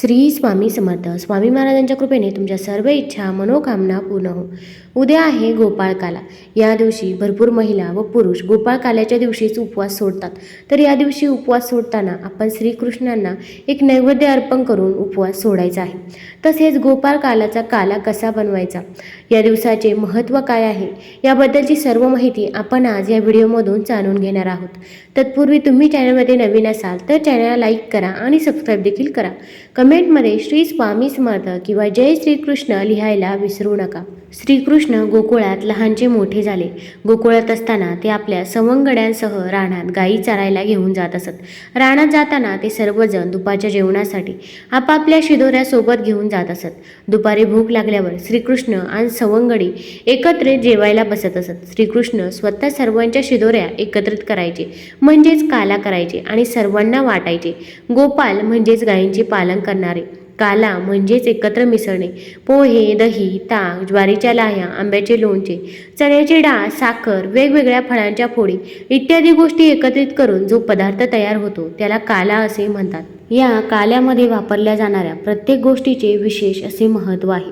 श्री स्वामी समर्थ. स्वामी महाराजांच्या कृपेने तुमच्या सर्व इच्छा मनोकामना पूर्ण हो. उद्या आहे गोपाळकाला. या दिवशी भरपूर महिला व पुरुष गोपाळकाल्याच्या दिवशीच उपवास सोडतात. तर या दिवशी उपवास सोडताना आपण श्रीकृष्णांना एक नैवेद्य अर्पण करून उपवास सोडायचा आहे. तसेच गोपाळकालाचा काला कसा बनवायचा? या दिवसाचे महत्त्व काय आहे याबद्दलची सर्व माहिती आपण आज या व्हिडिओमधून जाणून घेणार आहोत. तत्पूर्वी तुम्ही चॅनलमध्ये नवीन असाल तर चॅनलला लाईक करा आणि सबस्क्राईब देखील करा. कमेंटमध्ये श्री स्वामी समर्थ किंवा जय श्रीकृष्ण लिहायला विसरू नका. श्रीकृष्ण गोकुळात लहानचे मोठे झाले. गोकुळात असताना ते आपल्या सवंगड्यांसह रानात गायी चरायला घेऊन जात असत. रानात जाताना ते सर्वजण दुपारच्या जेवणासाठी आपापल्या शिदोऱ्यासोबत घेऊन जात असत. दुपारी भूक लागल्यावर श्रीकृष्ण आणि सवंगडी एकत्रित जेवायला बसत असत. श्रीकृष्ण स्वतः सर्वांच्या शिदोऱ्या एकत्रित करायचे. म्हणजेच काला करायचे आणि सर्वांना वाटायचे. गोपाल म्हणजेच गायींचे पालन करणारे. काला म्हणजेच एकत्र मिसळणे. पोहे दही ताक ज्वारीच्या लाह्या आंब्याचे लोणचे चण्याची डाळ साखर वेगवेगळ्या फळांच्या फोडी इत्यादी गोष्टी एकत्रित करून जो पदार्थ तयार होतो त्याला काला असे म्हणतात. या काल्यामध्ये वापरल्या जाणाऱ्या प्रत्येक गोष्टीचे विशेष असे महत्त्व आहे.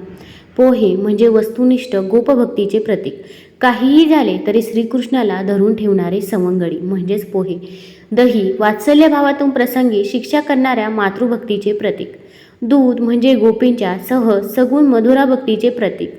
पोहे म्हणजे वस्तुनिष्ठ गोपभक्तीचे प्रतीक. काहीही झाले तरी श्रीकृष्णाला धरून ठेवणारे सवंगडी म्हणजेच पोहे. दही वात्सल्य भावातून प्रसंगी शिक्षा करणाऱ्या मातृभक्तीचे प्रतीक. दूध म्हणजे गोपींच्या सह सगुण मधुरा भक्तीचे प्रतीक.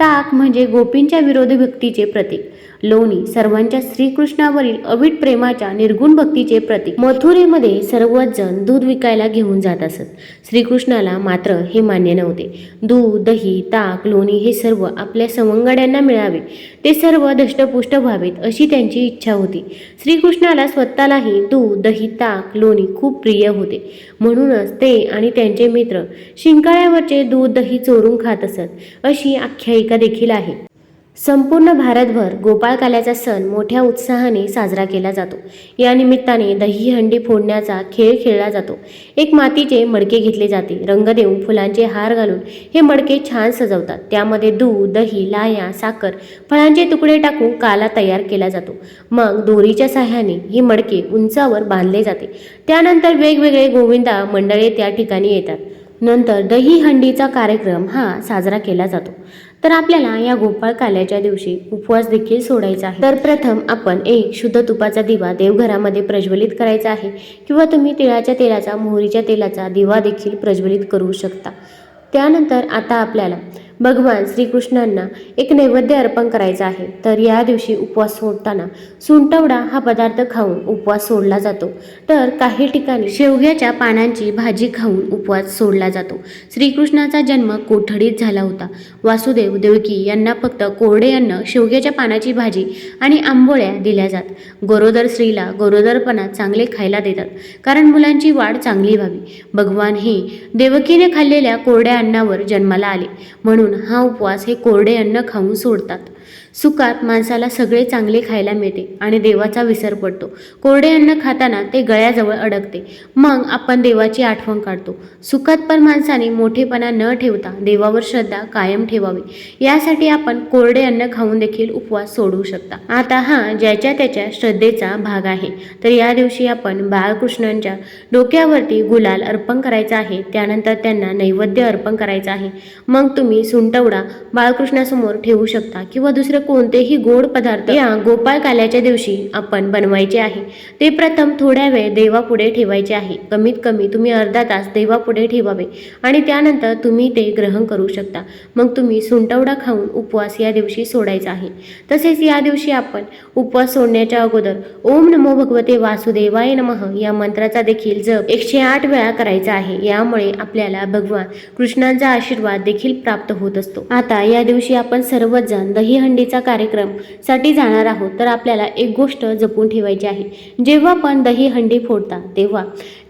ताक म्हणजे गोपींच्या विरोधी भक्तीचे प्रतीक. लोणी सर्वांच्या श्रीकृष्णावरील अवीट प्रेमाच्या निर्गुण भक्तीचे प्रतीक. मथुरेमध्ये सर्वच जण दूध विकायला घेऊन जात असत. श्रीकृष्णाला मात्र हे मान्य नव्हते. दूध दही ताक लोणी हे सर्व आपल्या सवंगड्यांना मिळावे. ते सर्व दष्टपुष्ट व्हावेत अशी त्यांची इच्छा होती. श्रीकृष्णाला स्वतःलाही दूध दही ताक लोणी खूप प्रिय होते. म्हणूनच ते आणि त्यांचे मित्र शिंकाळ्यावरचे दूध दही चोरून खात असत अशी आख्यायिका देखील आहे. संपूर्ण भारतभर गोपाळकाल्याचा सण मोठ्या उत्साहाने साजरा केला जातो. या निमित्ताने दहीहंडी फोडण्याचा खेळ खेळला जातो. एक मातीचे मडके घेतले जाते. रंग देऊन फुलांचे हार घालून हे मडके छान सजवतात. त्यामध्ये दूध दही लाया साखर फळांचे तुकडे टाकून काला तयार केला जातो. मग दोरीच्या साह्याने ही मडके उंचावर बांधले जाते. त्यानंतर वेगवेगळे गोविंदा मंडळे त्या ठिकाणी येतात. नंतर दही हंडीचा कार्यक्रम हा साजरा केला जातो. तर आपल्याला या गोपाळ काल्याच्या दिवशी उपवास देखील सोडायचा आहे. तर प्रथम आपण एक शुद्ध तुपाचा दिवा देवघरामध्ये प्रज्वलित करायचा आहे किंवा तुम्ही तिळाच्या तेलाचा मोहरीच्या तेलाचा दिवा देखील प्रज्वलित करू शकता. त्यानंतर आता आपल्याला भगवान श्रीकृष्णांना एक नैवेद्य अर्पण करायचा आहे. तर या दिवशी उपवास सोडताना सुंटवडा हा पदार्थ खाऊन उपवास सोडला जातो. तर काही ठिकाणी शेवग्याच्या पानांची भाजी खाऊन उपवास सोडला जातो. श्रीकृष्णाचा जन्म कोठडीत झाला होता. वासुदेव देवकी यांना फक्त कोरडे अन्न शेवग्याच्या पानाची भाजी आणि आंबोळ्या दिल्या जात. गरोदर स्त्रीला गरोदरपणात चांगले खायला देतात. कारण मुलांची वाढ चांगली व्हावी. भगवान हे देवकीने खाल्लेल्या कोरड्या अन्नावर जन्माला आले. म्हणून हा उपवास हे कोरडे अन्न खाऊन सोडतात. सुखात माणसाला सगळे चांगले खायला मिळते आणि देवाचा विसर पडतो. कोरडे अन्न खाताना ते गळ्याजवळ अडकते. मग आपण देवाची आठवण काढतो. सुखात पण माणसाने मोठेपणा न ठेवता देवावर श्रद्धा कायम ठेवावी. यासाठी आपण कोरडे अन्न खाऊन देखील उपवास सोडवू शकता. आता हा ज्याच्या त्याच्या श्रद्धेचा भाग आहे. तर या दिवशी आपण बाळकृष्णांच्या डोक्यावरती गुलाल अर्पण करायचा आहे. त्यानंतर त्यांना नैवेद्य अर्पण करायचं आहे. मग तुम्ही सुंटवडा बाळकृष्णासमोर ठेवू शकता किंवा दुसरे कोणतेही गोड पदार्थ या गोपाळ काल्याच्या दिवशी आपण बनवायचे आहे. ते प्रथम थोड्या वेळ देवापुढे ठेवायचे आहे. कमीत कमी तुम्ही अर्धा तास देवापुढे ठेवावे आणि त्यानंतर तुम्ही ते ग्रहण करू शकता. मग तुम्ही सुंटवडा खाऊन उपवास या दिवशी सोडायचा आहे. तसेच या दिवशी आपण उपवास सोडण्याच्या अगोदर ओम नमो भगवते वासुदेवाय नमः या मंत्राचा देखील जप एकशे आठ वेळा करायचा आहे. यामुळे आपल्याला भगवान कृष्णांचा आशीर्वाद देखील प्राप्त होत असतो. आता या दिवशी आपण सर्वजण दही दहीहंडीचा कार्यक्रमसाठी जाणार आहोत. तर आपल्याला एक गोष्ट जपून ठेवायची आहे. जेव्हा आपण दहीहंडी फोडता तेव्हा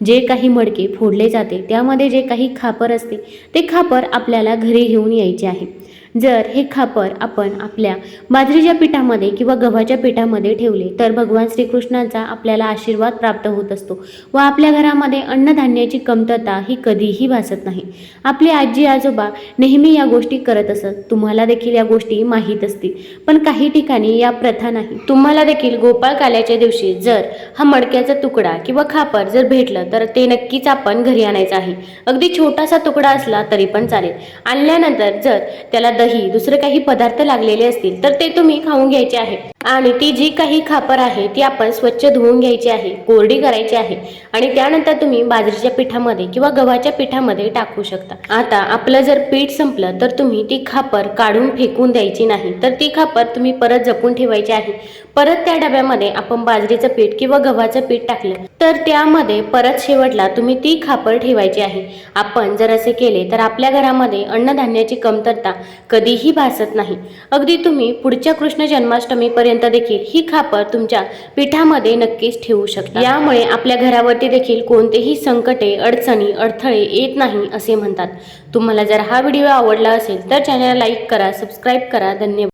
जे काही मडके फोडले जाते त्यामध्ये जे काही खापर असते ते खापर आपल्याला घरी घेऊन यायचे आहे. जर हे खापर आपण आपल्या बाजरीच्या पिठामध्ये किंवा गव्हाच्या पिठामध्ये ठेवले तर भगवान श्रीकृष्णांचा आपल्याला आशीर्वाद प्राप्त होत असतो व आपल्या घरामध्ये अन्नधान्याची कमतरता ही कधीही भासत नाही. आपली आजी आजोबा नेहमी या गोष्टी करत असत तुम्हाला देखील या गोष्टी माहीत असतील. पण काही ठिकाणी या प्रथा नाही. तुम्हाला देखील गोपाळ काल्याच्या दिवशी जर हा मडक्याचा तुकडा किंवा खापर जर भेटलं तर ते नक्कीच आपण घरी आणायचं आहे. अगदी छोटासा तुकडा असला तरी पण चालेल. आणल्यानंतर जर त्याला दही दुसरे काही पदार्थ लागलेले असतील तर ते तुम्ही खाऊन घ्यायचे आहे. आणि ती जी काही खापर आहे ती आपण स्वच्छ धुवून घ्यायची आहे कोरडी करायची आहे. आणि त्यानंतर तुम्ही बाजरीच्या पिठामध्ये किंवा गव्हाच्या पिठामध्ये टाकू शकता. आता आपलं जर पीठ संपलं तर तुम्ही ती खापर काढून फेकून द्यायची नाही. तर ती खापर तुम्ही परत जपून ठेवायची आहे. परत त्या डब्यामध्ये आपण बाजरीचं पीठ किंवा गव्हाचं पीठ टाकलं तर त्यामध्ये परत शेवटला तुम्ही ती खापर ठेवायची आहे. आपण जर असे केले तर आपल्या घरामध्ये अन्नधान्याची कमतरता कधीही भासत नाही. अगदी तुम्ही पुढच्या कृष्ण जन्माष्टमीपर्यंत देखील ही खापर तुमच्या पिठामध्ये नक्कीच ठेवू शकता. यामुळे आपल्या घरावरती देखील कोणतेही संकटे अडचणी अडथळे येत नाही असे म्हणतात. तुम्हाला जर हा व्हिडिओ आवडला असेल तर चॅनल लाईक करा सबस्क्राईब करा. धन्यवाद.